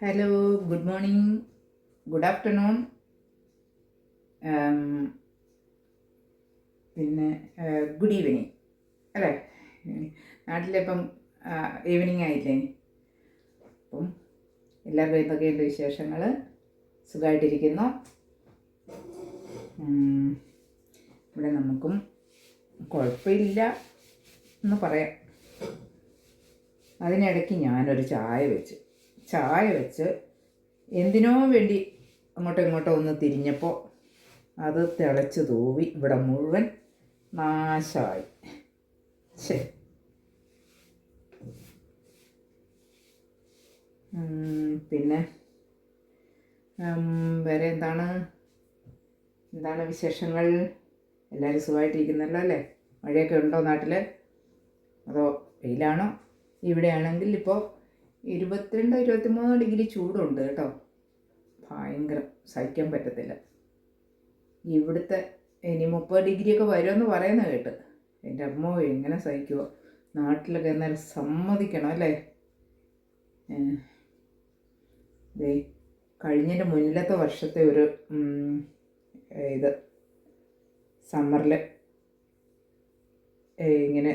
Hello good morning good afternoon പിന്നെ good evening അല്ലേ? നാട്ടിലിപ്പം ഈവനിങ് ആയില്ലേ? അപ്പം എല്ലാവർക്കും എന്തൊക്കെയുണ്ട് വിശേഷങ്ങൾ സുഖമായിട്ടിരിക്കുന്നു ഇവിടെ നമുക്കും കുഴപ്പമില്ല എന്ന് പറയാം. അതിനിടയ്ക്ക് ഞാനൊരു ചായ വെച്ച്. ചായ വെച്ച് എന്തിനോ വേണ്ടി അങ്ങോട്ടോ ഇങ്ങോട്ടോ ഒന്ന് തിരിഞ്ഞപ്പോൾ അത് തിളച്ച് തൂവി ഇവിടെ മുഴുവൻ നാശമായി. ശരി പിന്നെ വേറെ എന്താണ്? എന്താണ് വിശേഷങ്ങൾ? എല്ലാവരും സുഖമായിട്ടിരിക്കുന്നല്ലോ അല്ലേ? മഴയൊക്കെ ഉണ്ടോ നാട്ടിൽ അതോ വെയിലാണോ? ഇവിടെയാണെങ്കിൽ ഇപ്പോൾ ഇരുപത്തിരണ്ട് ഇരുപത്തിമൂന്ന് ഡിഗ്രി ചൂടുണ്ട് കേട്ടോ. ഭയങ്കര സഹിക്കാൻ പറ്റത്തില്ല. ഇവിടുത്തെ ഇനി മുപ്പത് ഡിഗ്രിയൊക്കെ വരുമെന്ന് പറയുന്ന കേട്ട്. എന്റെ അമ്മോ എങ്ങനെ സഹിക്കുമോ നാട്ടിലൊക്കെ എന്നാൽ സമ്മതിക്കണം അല്ലേ? ദേ കഴിഞ്ഞതിന്റെ മുന്നിലത്തെ വർഷത്തെ ഒരു ഇത് സമ്മറിൽ ഇങ്ങനെ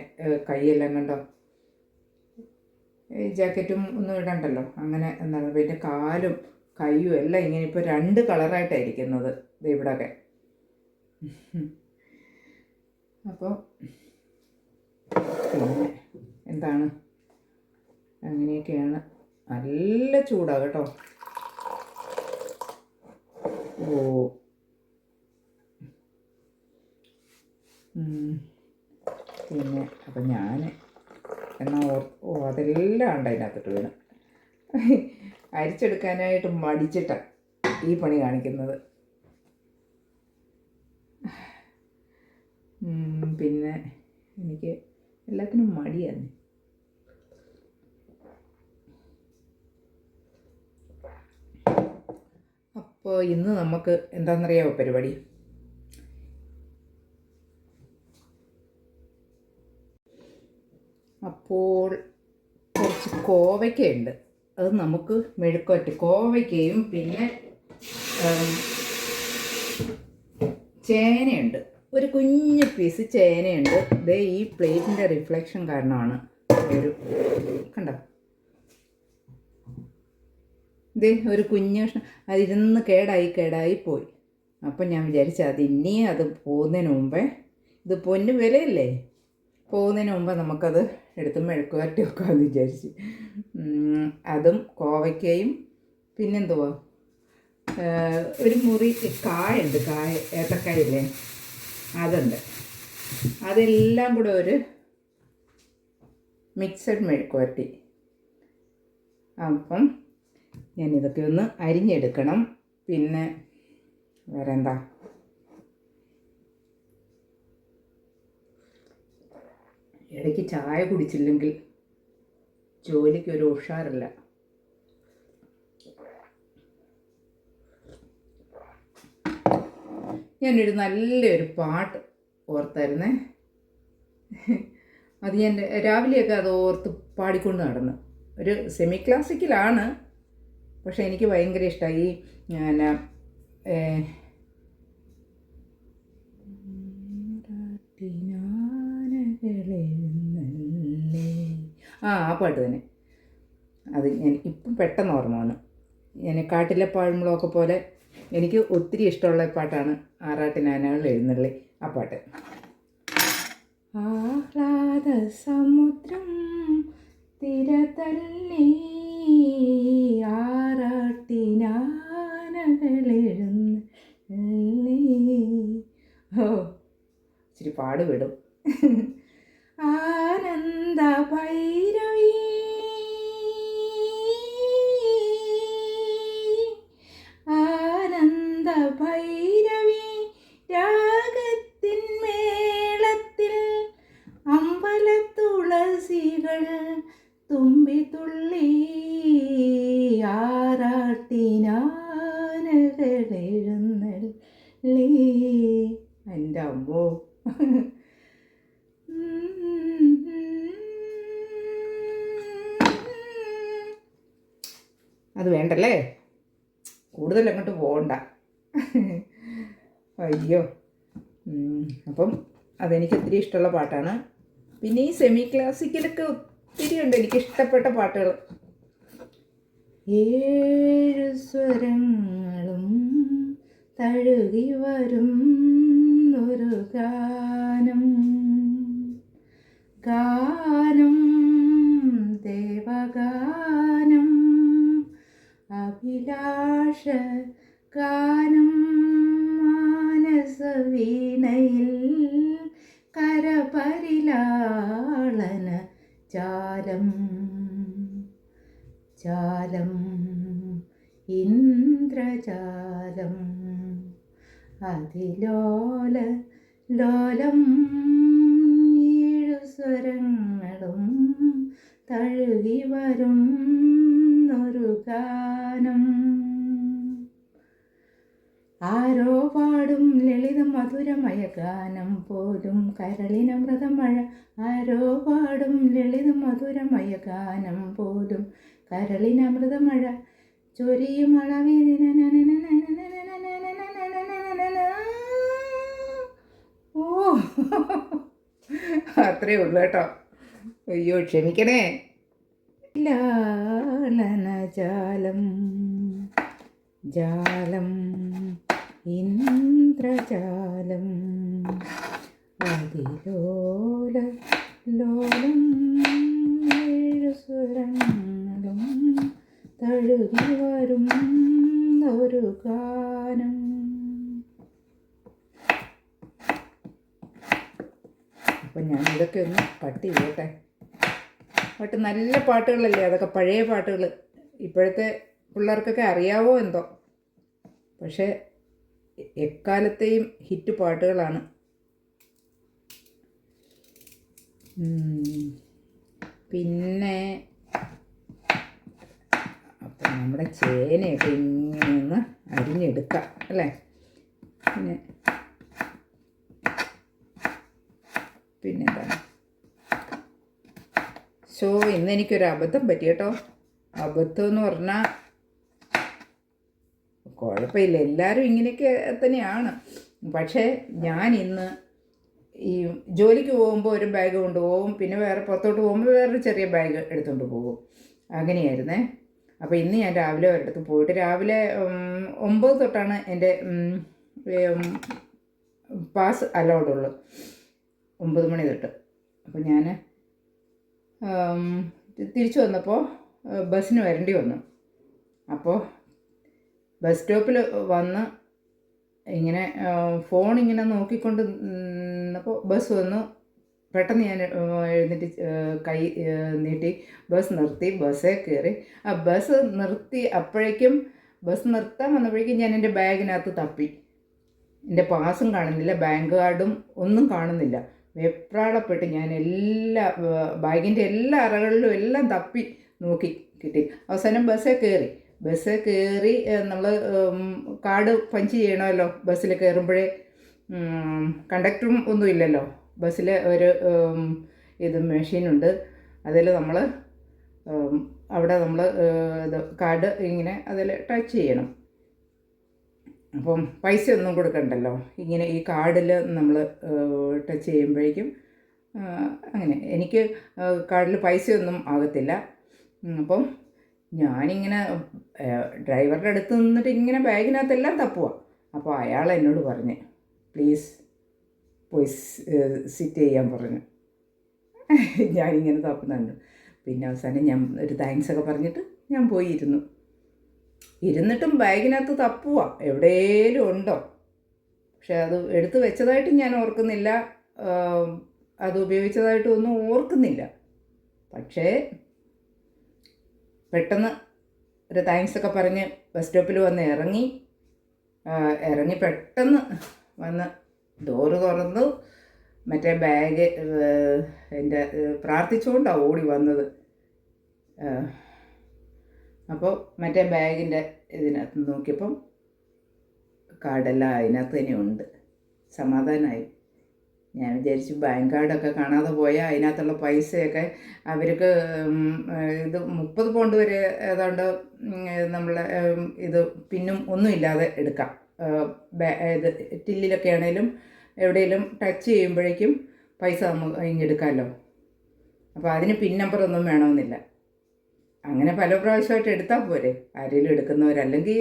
കൈയെല്ലാം കണ്ടോ? ഈ ജാക്കറ്റും ഒന്നും ഇടണ്ടല്ലോ. അങ്ങനെ എന്താണ് പിന്നെ കാലും കൈയും എല്ലാം ഇങ്ങനെ ഇപ്പോൾ രണ്ട് കളറായിട്ടായിരിക്കുന്നത് ഇവിടെയൊക്കെ അപ്പോൾ പിന്നെ എന്താണ്? അങ്ങനെയൊക്കെയാണ്. നല്ല ചൂടാണ് കേട്ടോ. ഓ. പിന്നെ അപ്പം ഞാൻ എന്നാൽ ഓ അതെല്ലാം ഉണ്ട് അതിനകത്തിട്ട് വീണ്. അരിച്ചെടുക്കാനായിട്ട് മടിച്ചിട്ടാണ് ഈ പണി കാണിക്കുന്നത്. പിന്നെ എനിക്ക് എല്ലാത്തിനും മടിയാണ്. അപ്പോൾ ഇന്ന് നമുക്ക് എന്താണെന്നറിയാമോ പരിപാടി? അപ്പോൾ കുറച്ച് കോവയ്ക്കയുണ്ട്. അത് നമുക്ക് മെഴുക്കുവറ്റ് കോവയ്ക്കയും പിന്നെ ചേനയുണ്ട്. ഒരു കുഞ്ഞു പീസ് ചേനയുണ്ട്. ദേ ഈ പ്ലേറ്റിന്റെ റിഫ്ലക്ഷൻ കാരണമാണ് ഒരു കണ്ടോ? ദേ ഒരു കുഞ്ഞു അതിരുന്ന് കേടായി കേടായി പോയി. അപ്പം ഞാൻ വിചാരിച്ചു അത് ഇനിയും അത് പോകുന്നതിന് മുമ്പേ ഇത് പൊന്ന് വിലയല്ലേ? പോകുന്നതിന് മുമ്പ് നമുക്കത് എടുത്ത് മെഴുക്കുവരട്ടി വെക്കാമെന്ന് വിചാരിച്ചു അതും കോവയ്ക്കയും പിന്നെന്തുവാ? ഒരു മുറി കായുണ്ട് കായ ഏത്തക്കായില്ലേ അതുണ്ട്. അതെല്ലാം കൂടെ ഒരു മിക്സഡ് മെഴുക്കുവരട്ടി. അപ്പം ഞാൻ ഇതൊക്കെ ഒന്ന് അരിഞ്ഞെടുക്കണം. പിന്നെ വേറെ എന്താ ഇടയ്ക്ക് ചായ കുടിച്ചില്ലെങ്കിൽ ജോലിക്ക് ഒരു ഉഷാറില്ല. ഞാനൊരു നല്ലൊരു പാട്ട് ഓർത്തായിരുന്നേ. അത് ഞാൻ രാവിലെയൊക്കെ അത് ഓർത്ത് പാടിക്കൊണ്ട് നടന്നു. ഒരു സെമി ക്ലാസിക്കലാണ് പക്ഷെ എനിക്ക് ഭയങ്കര ഇഷ്ടമായി ഞാൻ ആ ആ പാട്ട് തന്നെ. അത് ഞാൻ ഇപ്പം പെട്ടെന്ന് ഓർമ്മ വന്നു. ഞാൻ കാട്ടിലെ പാഴ്മുളകൊക്കെ പോലെ എനിക്ക് ഒത്തിരി ഇഷ്ടമുള്ള പാട്ടാണ് ആറാട്ടിനാനകൾ എഴുന്നള്ളി ആ പാട്ട്. ആഹ്ലാദ സമുദ്രം തിരതല്ലി ആറാട്ടിനാനകളെഴുന്നള്ളി ഓ ഇച്ചിരി പാട് വിടും ആനന്ദ ഭൈരവി ആനന്ദ ഭൈരവി രാഗത്തിൻ മേളത്തിൽ അമ്പലത്തുളസികൾ തുമ്പി തുള്ളി ആറാട്ടിനാനകളെഴുന്നള്ളി എന്റെ അമ്മോ. അത് വേണ്ടല്ലേ? കൂടുതൽ അങ്ങോട്ട് പോകണ്ട. അയ്യോ. അപ്പം അതെനിക്ക് ഒത്തിരി ഇഷ്ടമുള്ള പാട്ടാണ്. പിന്നെ ഈ സെമി ക്ലാസിക്കലൊക്കെ ഒത്തിരി ഉണ്ട്. എനിക്ക് ഇഷ്ടപ്പെട്ട പാട്ടുകൾ. ഏഴ് സ്വരങ്ങളും തഴുകി വരും ഒരു ഗാനം. ഗാനം ദേവഗാനം അഭിലാഷ ഗാനം മാനസവീണയിൽ കരപരിലാളന ചാലം ചാലം ഇന്ദ്രജാലം അതിലോല ലോലം ഈഴുസ്വരങ്ങളും തഴുകി വരും ഒരു ഗാനം ആരോ പാടും ലളിത മധുരമയ ഗാനം പോലും കരളിനമൃതമഴ ആരോ പാടും ലളിത മധുരമയ ഗാനം പോലും കരളിനമൃതമഴ ചൊരിയും ഓ അത്രേ ഉള്ളു കേട്ടോ അയ്യോ ക്ഷമിക്കണേ. ലാലന ജാലം ജാലം ഇന്ദ്രജാലം അതിലോല ലോലം ഏഴു സ്വരങ്ങളും തഴുകി വരും ഒരു ഗാനം. അപ്പം ഞാൻ ഇതൊക്കെ ഒന്ന് കട്ട് ചെയ്യട്ടെ. പാട്ട് നല്ല പാട്ടുകളല്ലേ അതൊക്കെ പഴയ പാട്ടുകൾ ഇപ്പോഴത്തെ പിള്ളേർക്കൊക്കെ അറിയാവോ എന്തോ? പക്ഷേ എക്കാലത്തെയും ഹിറ്റ് പാട്ടുകളാണ്. പിന്നെ അപ്പം നമ്മുടെ ചേനയൊക്കെ ഇങ്ങനെ ഒന്ന് അരിഞ്ഞെടുക്കാം അല്ലേ? പിന്നെ പിന്നെ സോ ഇന്ന് എനിക്കൊരു അബദ്ധം പറ്റി കേട്ടോ. അബദ്ധം എന്ന് പറഞ്ഞാൽ കുഴപ്പമില്ല എല്ലാവരും ഇങ്ങനെയൊക്കെ തന്നെയാണ്. പക്ഷേ ഞാൻ ഇന്ന് ഈ ജോലിക്ക് പോകുമ്പോൾ ഒരു ബാഗ് കൊണ്ടുപോകും പിന്നെ വേറെ പുറത്തോട്ട് പോകുമ്പോൾ വേറൊരു ചെറിയ ബാഗ് എടുത്തുകൊണ്ട് പോകും. അങ്ങനെയായിരുന്നേ. അപ്പോൾ ഇന്ന് ഞാൻ രാവിലെ ഒരിടത്ത് പോയിട്ട് രാവിലെ ഒമ്പത് തൊട്ടാണ് എന്റെ പാസ് അലൗഡുള്ളൂ ഒമ്പത് മണി തൊട്ട്. അപ്പോൾ ഞാൻ തിരിച്ചു വന്നപ്പോൾ ബസ്സിന് വരേണ്ടി വന്നു. അപ്പോൾ ബസ് സ്റ്റോപ്പിൽ വന്ന് ഇങ്ങനെ ഫോൺ ഇങ്ങനെ നോക്കിക്കൊണ്ട് നിന്നപ്പോൾ ബസ് വന്നു. പെട്ടെന്ന് ഞാൻ എഴുന്നേറ്റ് കൈ നീട്ടി ബസ് നിർത്തി ബസ്സേ കയറി ആ ബസ് നിർത്തി അപ്പോഴേക്കും ബസ് നിർത്താൻ വന്നപ്പോഴേക്കും ഞാൻ എന്റെ ബാഗിനകത്ത് തപ്പി. എന്റെ പാസും കാണുന്നില്ല ബാങ്ക് കാർഡും ഒന്നും കാണുന്നില്ല. വെപ്രാളപ്പെട്ട് ഞാൻ എല്ലാ ബാഗിന്റെ എല്ലാ അറകളിലും എല്ലാം തപ്പി നോക്കി കിട്ടി. അവസാനം ബസ്സിൽ കയറി. ബസ്സിൽ കയറി നമ്മൾ കാർഡ് പഞ്ച് ചെയ്യണമല്ലോ ബസ്സിൽ കയറുമ്പോഴേ. കണ്ടക്ടറും ഒന്നും ഇല്ലല്ലോ. ബസ്സിൽ ഒരു ഇത് മെഷീനുണ്ട്. അതിൽ നമ്മൾ അവിടെ നമ്മൾ ഇത് കാർഡ് ഇങ്ങനെ അതിൽ ടച്ച് ചെയ്യണം. അപ്പം പൈസ ഒന്നും കൊടുക്കണ്ടല്ലോ. ഇങ്ങനെ ഈ കാർഡിൽ നമ്മൾ ടച്ച് ചെയ്യുമ്പോഴേക്കും അങ്ങനെ. എനിക്ക് കാർഡിൽ പൈസയൊന്നും ആകത്തില്ല. അപ്പം ഞാനിങ്ങനെ ഡ്രൈവറുടെ അടുത്ത് നിന്നിട്ട് ഇങ്ങനെ ബാഗിനകത്തെല്ലാം തപ്പുക അപ്പോൾ അയാൾ എന്നോട് പറഞ്ഞ് പ്ലീസ് പോയി സിറ്റ് ചെയ്യാൻ പറഞ്ഞു. ഞാനിങ്ങനെ തപ്പുന്നുണ്ട്. പിന്നെ അവസാനം ഞാൻ ഒരു താങ്ക്സ് ഒക്കെ പറഞ്ഞിട്ട് ഞാൻ പോയി ഇരുന്നു ഇരുന്നിട്ടും ബാഗിനകത്ത് തപ്പുക എവിടെയും ഉണ്ടോ. പക്ഷെ അത് എടുത്തു വെച്ചതായിട്ട് ഞാൻ ഓർക്കുന്നില്ല. അത് ഉപയോഗിച്ചതായിട്ടും ഒന്നും ഓർക്കുന്നില്ല. പക്ഷേ പെട്ടെന്ന് ഒരു താങ്ക്സ് ഒക്കെ പറഞ്ഞ് ബസ് സ്റ്റോപ്പിൽ വന്ന് ഇറങ്ങി. ഇറങ്ങി പെട്ടെന്ന് വന്ന് ഡോറ് തുറന്നു. മറ്റേ ബാഗ് എന്റെ പ്രാർത്ഥിച്ചുകൊണ്ടാണ് ഓടി വന്നത്. അപ്പോൾ മറ്റേ ബാഗിന്റെ ഇതിനകത്ത് നോക്കിയപ്പം കാർഡെല്ലാം അതിനകത്ത് തന്നെ ഉണ്ട്. സമാധാനമായി ഞാൻ വിചാരിച്ചു ബാങ്ക് കാർഡൊക്കെ കാണാതെ പോയാൽ അതിനകത്തുള്ള പൈസയൊക്കെ അവർക്ക് ഇത് മുപ്പത് പോണ്ട് വരെ ഏതാണ്ട് നമ്മൾ ഇത് പിന്നും ഒന്നുമില്ലാതെ എടുക്കാം. ഇത് ടില്ലിലൊക്കെ ആണേലും എവിടെയെങ്കിലും ടച്ച് ചെയ്യുമ്പോഴേക്കും പൈസ നമുക്ക് ഇങ്ങെടുക്കാമല്ലോ അപ്പോൾ അതിന് പിൻ നമ്പർ ഒന്നും വേണമെന്നില്ല. അങ്ങനെ പല പ്രാവശ്യമായിട്ട് എടുത്താൽ പോരെ. ആരെങ്കിലും എടുക്കുന്നവരല്ലെങ്കിൽ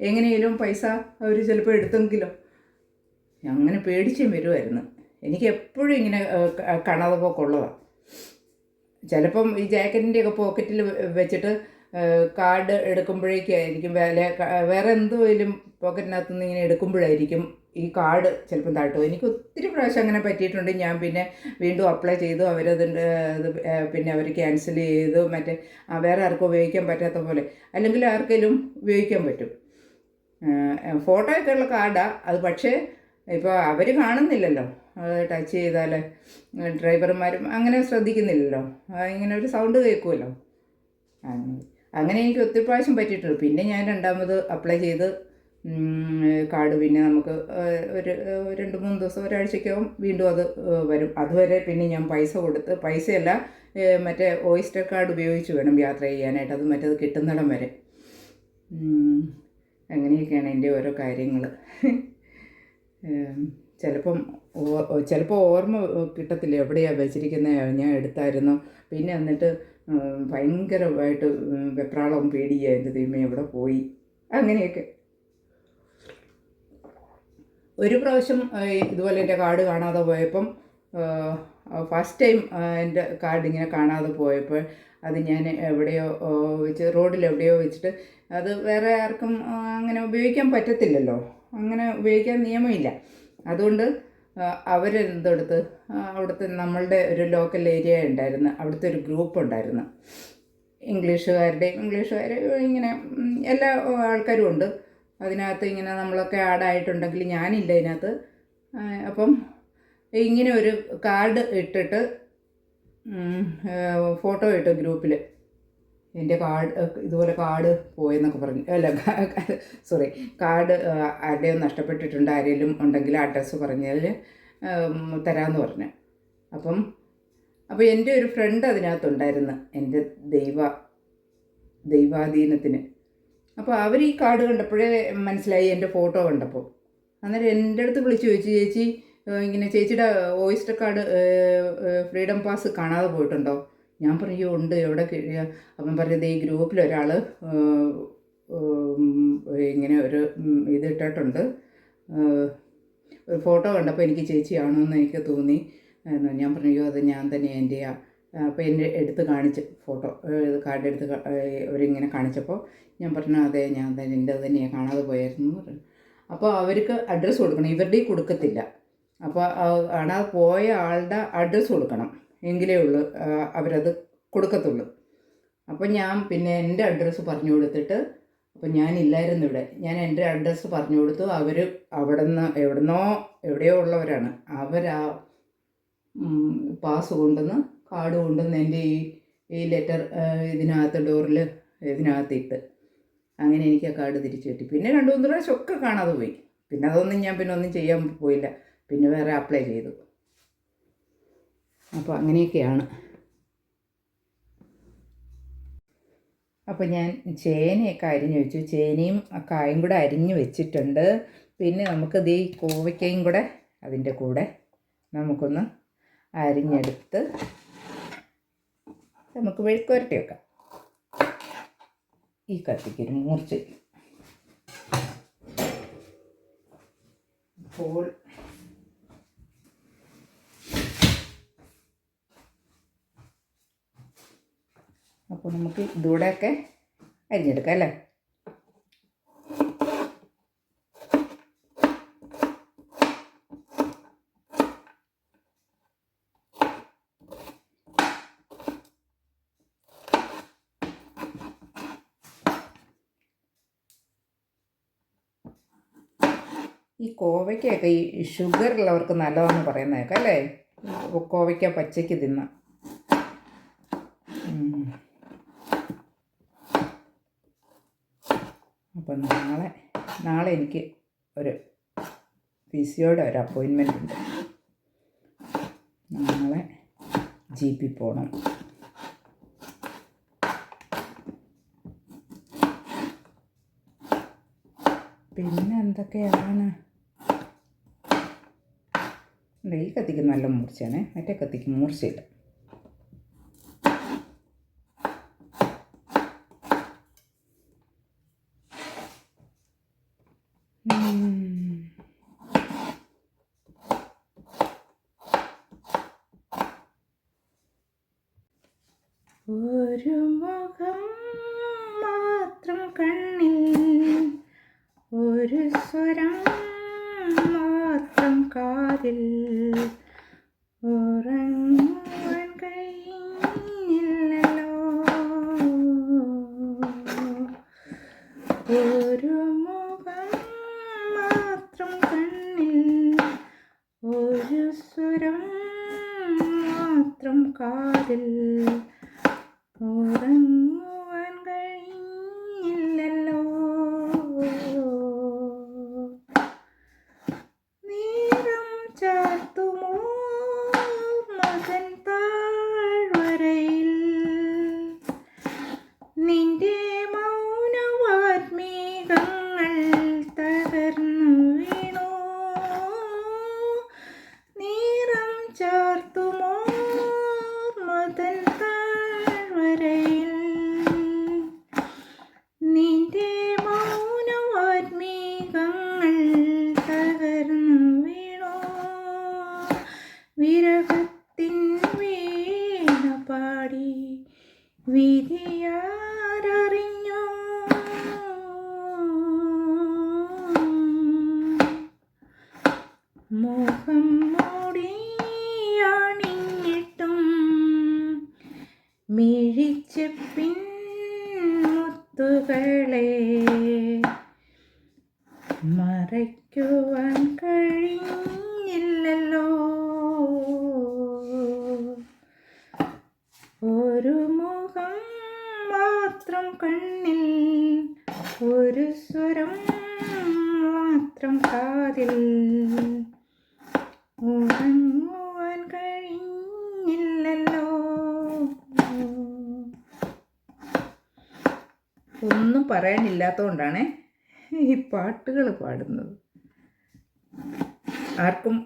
എങ്ങനെയെങ്കിലും പൈസ അവർ ചിലപ്പോൾ എടുത്തെങ്കിലോ. അങ്ങനെ പേടിച്ചും വരുമായിരുന്നു എനിക്ക് എപ്പോഴും ഇങ്ങനെ കാണാതെ പോക്കുള്ളതാണ് ചിലപ്പം ഈ ജാക്കറ്റിന്റെയൊക്കെ പോക്കറ്റിൽ വെച്ചിട്ട് കാർഡ് എടുക്കുമ്പോഴേക്കായിരിക്കും വേറെ വേറെ എന്തുമായാലും പോക്കറ്റിനകത്തുനിന്ന് ഇങ്ങനെ എടുക്കുമ്പോഴായിരിക്കും ഈ കാർഡ് ചിലപ്പം താട്ടും. എനിക്ക് ഒത്തിരി പ്രാവശ്യം അങ്ങനെ പറ്റിയിട്ടുണ്ട്. ഞാൻ പിന്നെ വീണ്ടും അപ്ലൈ ചെയ്തു. അവരതിന്റെ ഇത് പിന്നെ അവർ ക്യാൻസൽ ചെയ്തു. മറ്റേ വേറെ ആർക്കും ഉപയോഗിക്കാൻ പറ്റാത്ത പോലെ. അല്ലെങ്കിൽ ആർക്കെങ്കിലും ഉപയോഗിക്കാൻ പറ്റും. ഫോട്ടോ ഒക്കെ ഉള്ള കാർഡാണ് അത് പക്ഷേ ഇപ്പോൾ അവർ കാണുന്നില്ലല്ലോ. ടച്ച് ചെയ്താൽ ഡ്രൈവർമാരും അങ്ങനെ ശ്രദ്ധിക്കുന്നില്ലല്ലോ. ഇങ്ങനെ ഒരു സൗണ്ട് കേൾക്കുമല്ലോ. അങ്ങനെ എനിക്ക് ഒത്തിരി പ്രാവശ്യം പറ്റിയിട്ടുണ്ട്. പിന്നെ ഞാൻ രണ്ടാമത് അപ്ലൈ ചെയ്ത് കാർഡ് പിന്നെ നമുക്ക് ഒരു രണ്ട് മൂന്ന് ദിവസം ഒരാഴ്ചയ്ക്കകം വീണ്ടും അത് വരും. അതുവരെ പിന്നെ ഞാൻ പൈസ കൊടുത്ത് പൈസയല്ല മറ്റേ ഓയിസ്റ്റർ കാർഡ് ഉപയോഗിച്ച് വേണം യാത്ര ചെയ്യാനായിട്ട്. അത് മറ്റേത് കിട്ടുന്നിടം വരെ. അങ്ങനെയൊക്കെയാണ് എന്റെ ഓരോ കാര്യങ്ങൾ ചിലപ്പം ചിലപ്പോൾ ഓർമ്മ കിട്ടത്തില്ല എവിടെയാണ് വെച്ചിരിക്കുന്നത് ഞാൻ എടുത്തായിരുന്നു. പിന്നെ എന്നിട്ട് ഭയങ്കരമായിട്ട് വെപ്രാളവും പേടിയായി എന്റെ ദൈവമേ എവിടെ പോയി? അങ്ങനെയൊക്കെ. ഒരു പ്രാവശ്യം ഇതുപോലെ എന്റെ കാർഡ് കാണാതെ പോയപ്പം ഫസ്റ്റ് ടൈം എന്റെ കാർഡ് ഇങ്ങനെ കാണാതെ പോയപ്പോൾ അത് ഞാൻ എവിടെയോ വെച്ച് റോഡിൽ എവിടെയോ വെച്ചിട്ട് അത് വേറെ ആർക്കും അങ്ങനെ ഉപയോഗിക്കാൻ പറ്റത്തില്ലല്ലോ. അങ്ങനെ ഉപയോഗിക്കാൻ നിയമമില്ല. അതുകൊണ്ട് അവരെന്തെടുത്ത് അവിടുത്തെ നമ്മളുടെ ഒരു ലോക്കൽ ഏരിയ ഉണ്ടായിരുന്നു. അവിടുത്തെ ഒരു ഗ്രൂപ്പ് ഉണ്ടായിരുന്നു. ഇംഗ്ലീഷുകാരുടെയും ഇംഗ്ലീഷുകാർ ഇങ്ങനെ എല്ലാ ആൾക്കാരും ഉണ്ട്. അതിനകത്ത് ഇങ്ങനെ നമ്മളൊക്കെ ആഡായിട്ടുണ്ടെങ്കിൽ ഞാനില്ല അതിനകത്ത് അപ്പം ഇങ്ങനെ ഒരു കാർഡ് ഇട്ടിട്ട് ഫോട്ടോ ഇട്ട് ഗ്രൂപ്പിൽ എന്റെ കാർഡ് ഇതുപോലെ കാർഡ് പോയെന്നൊക്കെ പറഞ്ഞു. അല്ല സോറി കാർഡ് ആരുടെയും നഷ്ടപ്പെട്ടിട്ടുണ്ട് ആരെങ്കിലും ഉണ്ടെങ്കിൽ അഡ്രസ്സ് പറഞ്ഞാൽ തരാമെന്ന് പറഞ്ഞു. അപ്പം അപ്പോൾ എന്റെ ഒരു ഫ്രണ്ട് അതിനകത്തുണ്ടായിരുന്നു എന്റെ ദൈവ ദൈവാധീനത്തിന്. അപ്പോൾ അവർ ഈ കാർഡ് കണ്ടപ്പോഴേ മനസ്സിലായി എന്റെ ഫോട്ടോ കണ്ടപ്പോൾ അന്നേരം എന്റെ അടുത്ത് വിളിച്ചു ചോദിച്ചു ചേച്ചി ഇങ്ങനെ ചേച്ചിയുടെ ഓയിസ്റ്റർ കാർഡ് ഫ്രീഡം പാസ് കാണാതെ പോയിട്ടുണ്ടോ? ഞാൻ പറഞ്ഞു ഉണ്ട്. എവിടെ കിഴിയ അപ്പം പറഞ്ഞത് ഈ ഗ്രൂപ്പിൽ ഒരാൾ ഇങ്ങനെ ഒരു ഇതിട്ടിട്ടുണ്ട്. ഒരു ഫോട്ടോ കണ്ടപ്പോൾ എനിക്ക് ചേച്ചിയാണെന്ന് എനിക്ക് തോന്നി. ഞാൻ പറഞ്ഞു "അയ്യോ, അത് ഞാൻ തന്നെ എന്റെയാ എന്നെ എടുത്ത് കാണിച്ച് ഫോട്ടോ കാർഡ് എടുത്ത് അവരിങ്ങനെ കാണിച്ചപ്പോൾ ഞാൻ പറഞ്ഞു അതെ ഞാൻ തന്നെ എന്റെ അത് തന്നെയാണ് കാണാതെ പോയായിരുന്നു പറഞ്ഞു. അപ്പോൾ അവർക്ക് അഡ്രസ്സ് കൊടുക്കണം. ഇവരുടെ കൊടുക്കത്തില്ല. അപ്പോൾ കാണാതെ പോയ ആളുടെ അഡ്രസ്സ് കൊടുക്കണം. എങ്കിലേ ഉള്ളൂ അവരത് കൊടുക്കത്തുള്ളൂ. അപ്പോൾ ഞാൻ പിന്നെ എന്റെ അഡ്രസ്സ് പറഞ്ഞു കൊടുത്തിട്ട് അപ്പോൾ ഞാനില്ലായിരുന്നു ഇവിടെ. ഞാൻ എന്റെ അഡ്രസ്സ് പറഞ്ഞു കൊടുത്തു. അവർ അവിടെ നിന്ന് എവിടുന്നോ എവിടെയോ ഉള്ളവരാണ്. അവരാ പാസ് കൊണ്ടുവന്ന് കാർഡ് കൊണ്ടുവന്ന് എന്റെ ഈ ഈ ലെറ്റർ ഇതിനകത്ത് ഡോറിൽ ഇതിനകത്തിട്ട്. അങ്ങനെ എനിക്ക് ആ കാർഡ് തിരിച്ചു കിട്ടി. പിന്നെ രണ്ട് മൂന്ന് പ്രാവശ്യം ഒക്കെ കാണാതെ പോയി. പിന്നെ അതൊന്നും ഞാൻ പിന്നെ ഒന്നും ചെയ്യാൻ പോയില്ല. പിന്നെ വേറെ അപ്ലൈ ചെയ്തു. അപ്പോൾ അങ്ങനെയൊക്കെയാണ്. അപ്പോൾ ഞാൻ ചേനയൊക്കെ അരിഞ്ഞു വെച്ചു. ചേനയും കായും കൂടെ അരിഞ്ഞു വെച്ചിട്ടുണ്ട്. പിന്നെ നമുക്ക് ദേ കോവയ്ക്കയും കൂടെ അതിന്റെ കൂടെ നമുക്കൊന്ന് അരിഞ്ഞെടുത്ത് നമുക്ക് വെഴുക്കുരട്ടി വെക്കാം. ഈ കത്തിക്കൊരു മൂർച്ച. അപ്പോൾ അപ്പോൾ നമുക്ക് ഇതൂടെയൊക്കെ അരിഞ്ഞെടുക്കാം അല്ലേ? കോവയ്ക്കൊക്കെ ഈ ഷുഗർ ഉള്ളവർക്ക് നല്ലതാണെന്ന് പറയുന്നേക്കാം അല്ലേ കോവയ്ക്ക പച്ചയ്ക്ക് തിന്ന. അപ്പം നാളെ നാളെ എനിക്ക് ഒരു പി സിയോടെ ഒരു അപ്പോയിൻമെന്റ് ഉണ്ട്. നാളെ ജി പി പോകണം പിന്നെ എന്തൊക്കെയാണ് ദേ ഈ കത്തിക്ക് നല്ല മൂർച്ചയാണ് മറ്റേ കത്തിക്ക് മൂർച്ചയില്ല. ഒരു മുഖം മാത്രം കണ്ണിൽ ഒരു സ്വരം കാതിൽ ഉറങ്ങുവാൻ കഴിഞ്ഞില്ലല്ലോ ഒരു മുഖം മാത്രം കണ്ണിൽ ഒരു സ്വരം മാത്രം കാതിൽ ഉറങ്ങുവാൻ കഴിഞ്ഞില്ലല്ലോ നീളം ചാർത്തുമോ മകൻ താഴ്വരയിൽ നിന്റെ മൗനവാത്മീകങ്ങൾ തകർന്നു വീണു നീറം ചാർത്തുമോ മതൻ താഴ്വരയിൽ നിന്റെ മൗനവാത്മീകങ്ങൾ തകർന്നു വീണു വിരഹത്തിൻ വീണ പാടി വിധിയാരറിഞ്ഞു മുഖം മൂടിയാണിഞ്ഞിട്ടും മിഴിച്ച പിൻമുത്തുകളെ മറയ്ക്കുവാൻ കഴിഞ്ഞില്ലല്ലോ ഒരു മുഖം മാത്രം കണ്ണിൽ ഒരു സ്വരം മാത്രം കാതിൽ ഉറങ്ങുവാൻ കഴിഞ്ഞില്ലല്ലോ ഒന്നും പറയാനില്ലാത്തതുകൊണ്ടാണ് ഈ പാട്ടുകൾ പാടുന്നത്. ആർക്കും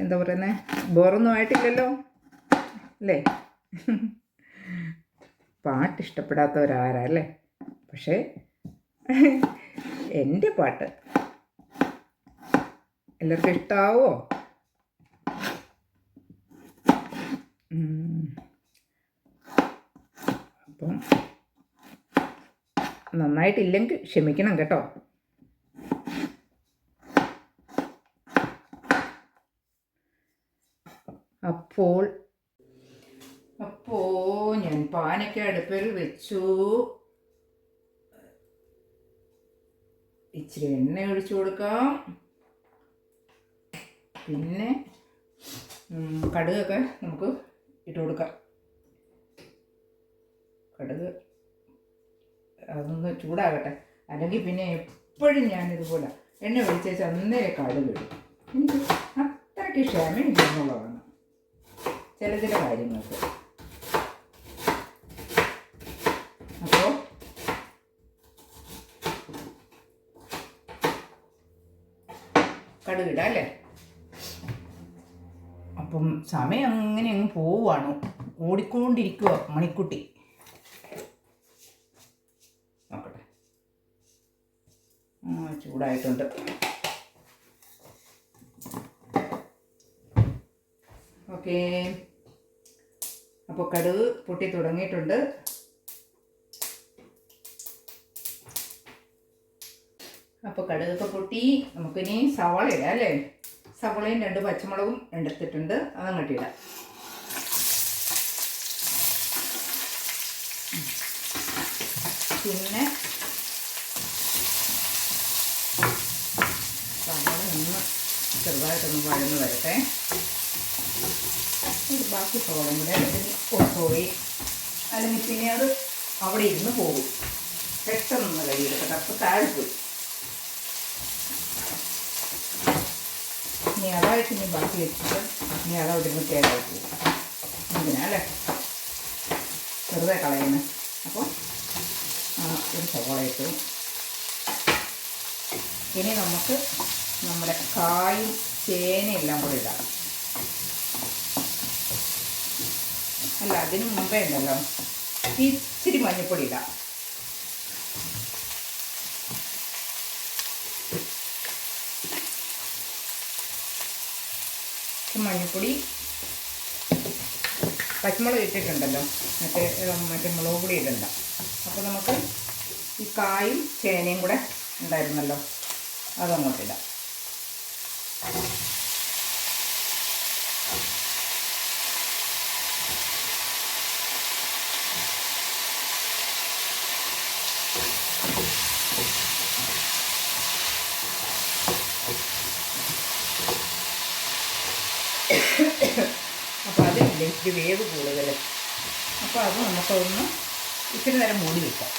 എന്താ പറയുന്നത് ബോറൊന്നും ആയിട്ടില്ലല്ലോ അല്ലേ? പാട്ട് ഇഷ്ടപ്പെടാത്തവരാരാ അല്ലേ? പക്ഷേ എന്റെ പാട്ട് എല്ലാവർക്കും ഇഷ്ടാവോ. അപ്പം നന്നായിട്ടില്ലെങ്കിൽ ക്ഷമിക്കണം കേട്ടോ. അപ്പോൾ അപ്പോ ഞാൻ പാനൊക്കെ അടുപ്പിൽ വെച്ചു. ഇച്ചിരി എണ്ണ ഒഴിച്ചു കൊടുക്കാം. പിന്നെ കടുകൊക്കെ നമുക്ക് ഇട്ട് കൊടുക്കാം. കടുക് അതൊന്ന് ചൂടാകട്ടെ. അല്ലെങ്കിൽ പിന്നെ എപ്പോഴും ഞാനിതുപോലെ എണ്ണ ഒഴിച്ചേച്ച് അന്നേരം കടുക് എനിക്ക് അത്രയ്ക്ക് ക്ഷമയില്ലെന്നുള്ളതാണ് ചില ചില കാര്യങ്ങൾക്ക്. അപ്പോൾ കടുകിടാം അല്ലേ? അപ്പം സമയം അങ്ങനെ അങ്ങ് പോവുകയാണ്. ഓടിക്കൊണ്ടിരിക്കുക മണിക്കുട്ടി. ചൂടായിട്ടുണ്ട്. ഓക്കേ. അപ്പോൾ കടുക് പൊട്ടി തുടങ്ങിയിട്ടുണ്ട്. അപ്പോൾ കടുകൊക്കെ പൊട്ടി. നമുക്കിനി സവാള ഇടാം അല്ലേ? സവാളയും രണ്ട് പച്ചമുളകും എടുത്തിട്ടുണ്ട്. അതങ്ങോട്ട് ഇടാം. പിന്നെ സവാള ഒന്ന് ചെറുതായിട്ടൊന്ന് വഴന്ന് വരട്ടെ. ബാക്കി സോളം കൂടെ അല്ലെങ്കിൽ കൊണ്ടുപോയി. അല്ലെങ്കിൽ പിന്നെ അത് അവിടെ ഇരുന്ന് പോകും. പെട്ടെന്ന് കയ്യിലെടുക്കട്ടെ അപ്പോൾ താഴെ പോയി. ഇനി അതായിട്ട് ഇനി ബാക്കി വെച്ചിട്ട് ഇനി അതവിടെ ഇരുന്ന് കേടായി പോകും. ചെറുതെ കളയുന്ന. അപ്പോൾ ഒരു സവാള ഇനി നമുക്ക് നമ്മുടെ കായും ചേനയെല്ലാം കൂടി ഇടാം. അല്ല അതിന് മുമ്പേ ഉണ്ടല്ലോ ഇച്ചിരി മഞ്ഞൾപ്പൊടി ഇടാം. മഞ്ഞൾപ്പൊടി പച്ചമുളക് ഇട്ടിട്ടുണ്ടല്ലോ മറ്റേ മറ്റേ മുളക് കൂടി ഇടണ്ട. അപ്പോൾ നമുക്ക് ഈ കായും ചേനയും കൂടെ ഉണ്ടായിരുന്നല്ലോ അതങ്ങോട്ടിടാം അപ്പോൾ അതില്ലേ ഇച്ചിരി വേവ് കൂടുതൽ അപ്പോൾ അത് നമുക്കൊന്ന് ഇച്ചിരി നേരം മൂടി വെക്കാം.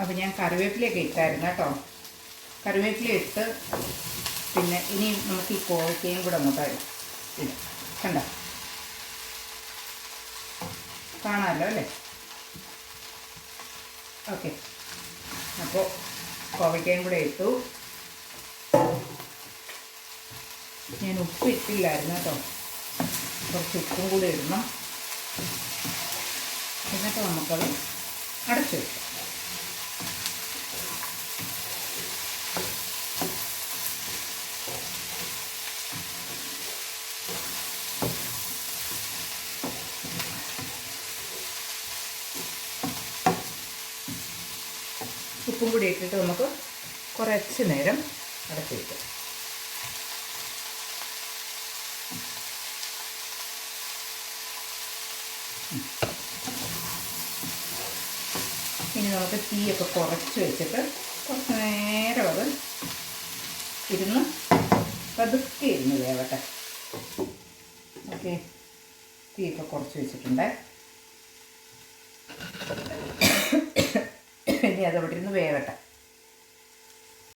അപ്പോൾ ഞാൻ കറിവേപ്പിലയൊക്കെ ഇട്ടായിരുന്നു കേട്ടോ. കറിവേപ്പില ഇട്ട് പിന്നെ ഇനി നമുക്ക് ഈ കോവയ്ക്കയും കൂടെ അങ്ങോട്ട് ഇടാം. കണ്ട? കാണാമല്ലോ അല്ലേ? ഓക്കെ. അപ്പോൾ കോവയ്ക്കയും കൂടെ ഇട്ടു. ഞാൻ ഉപ്പ് ഇട്ടില്ലായിരുന്നു കേട്ടോ. കുറച്ച് ഉപ്പും കൂടി ഇടണം. എന്നിട്ട് നമുക്കത് അടച്ചു വെക്കാം. ഉപ്പും കൂടി ഇട്ടിട്ട് നമുക്ക് കുറച്ച് നേരം അടച്ചു വയ്ക്കാം ഇനി നമുക്ക് തീയൊക്കെ കുറച്ച് വെച്ചിട്ട് കുറച്ച് നേരം അത് ഇരുന്ന് പതുക്കെ ഇരുന്ന് വേവട്ടെ. ഓക്കെ. തീയൊക്കെ കുറച്ച് വെച്ചിട്ടുണ്ട്. ഇനി അതവിടെ ഇരുന്ന് വേവട്ടെ.